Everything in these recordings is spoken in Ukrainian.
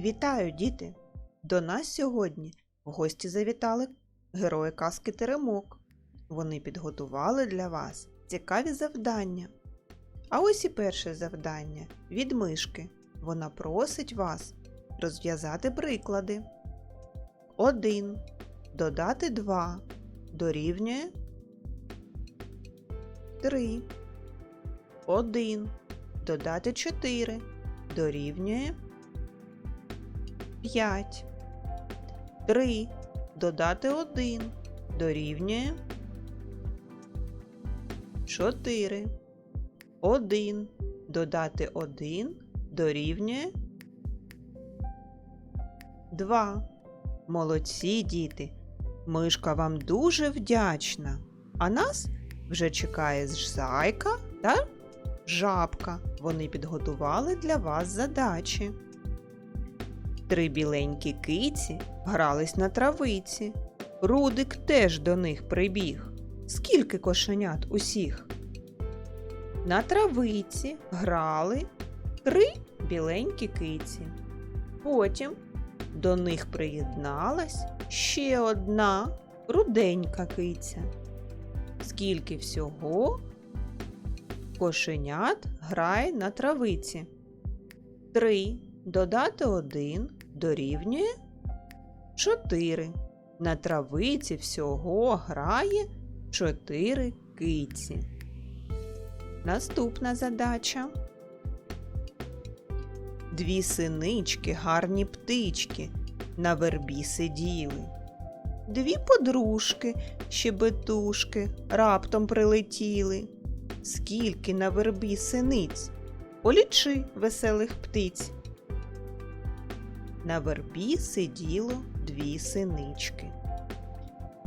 Вітаю, діти! До нас сьогодні в гості завітали герої казки Теремок. Вони підготували для вас цікаві завдання. А ось і перше завдання від мишки. Вона просить вас розв'язати приклади. 1. Додати 2 дорівнює 3. 1. Додати 4 дорівнює 5. 3 додати 1 дорівнює 4. 1 додати 1 дорівнює 2. Молодці, діти! Мишка вам дуже вдячна. А нас вже чекає зайка та жабка. Вони підготували для вас задачі. Три біленькі киці грались на травиці. Рудик теж до них прибіг. Скільки кошенят усіх? На травиці грали три біленькі киці. Потім до них приєдналась ще одна руденька киця. Скільки всього кошенят грає на травиці? Три додати один дорівнює 4. На травиці всього грає 4 киці. Наступна задача. Дві синички, гарні птички, на вербі сиділи. Дві подружки, щебетушки, раптом прилетіли. Скільки на вербі синиць? Полічи веселих птиць. На вербі сиділо дві синички.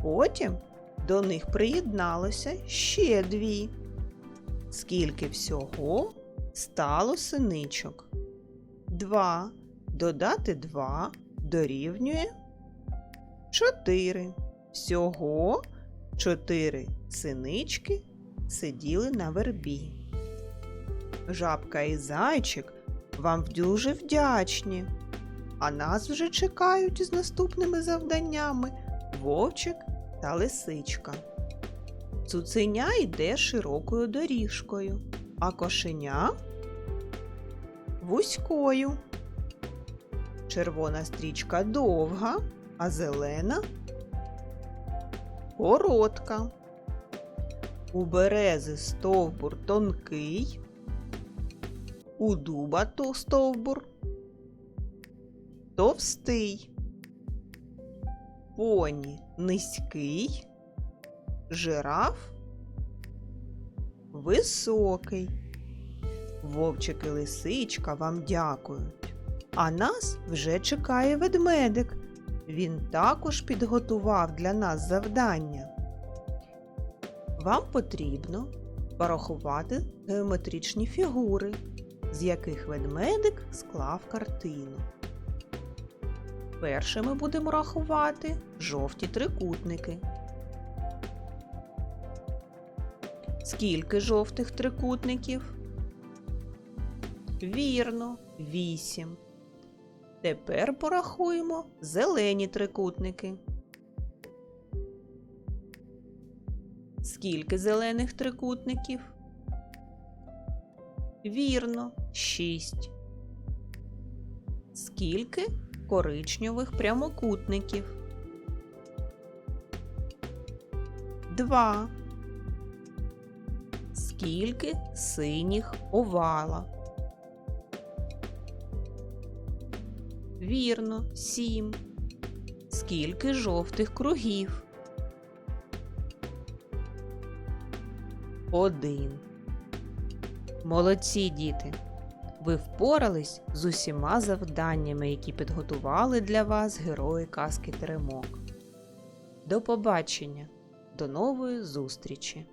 Потім до них приєдналося ще дві. Скільки всього стало синичок? Два додати два дорівнює чотири. Всього чотири синички сиділи на вербі. Жабка і зайчик вам дуже вдячні. А нас вже чекають з наступними завданнями вовчик та лисичка. Цуценя йде широкою доріжкою, а кошеня вузькою. Червона стрічка довга, а зелена коротка. У берези стовбур тонкий, у дуба то стовбур товстий, поні низький, жираф високий. Вовчик і лисичка вам дякують. А нас вже чекає ведмедик. Він також підготував для нас завдання. Вам потрібно порахувати геометричні фігури, з яких ведмедик склав картину. Першими будемо рахувати жовті трикутники. Скільки жовтих трикутників? Вірно, вісім. Тепер порахуємо зелені трикутники. Скільки зелених трикутників? Вірно, шість. Скільки коричневих прямокутників? Два. Скільки синіх овала? Вірно, сім. Скільки жовтих кругів? Один. Молодці діти! Ви впорались з усіма завданнями, які підготували для вас герої казки Теремок. До побачення! До нової зустрічі!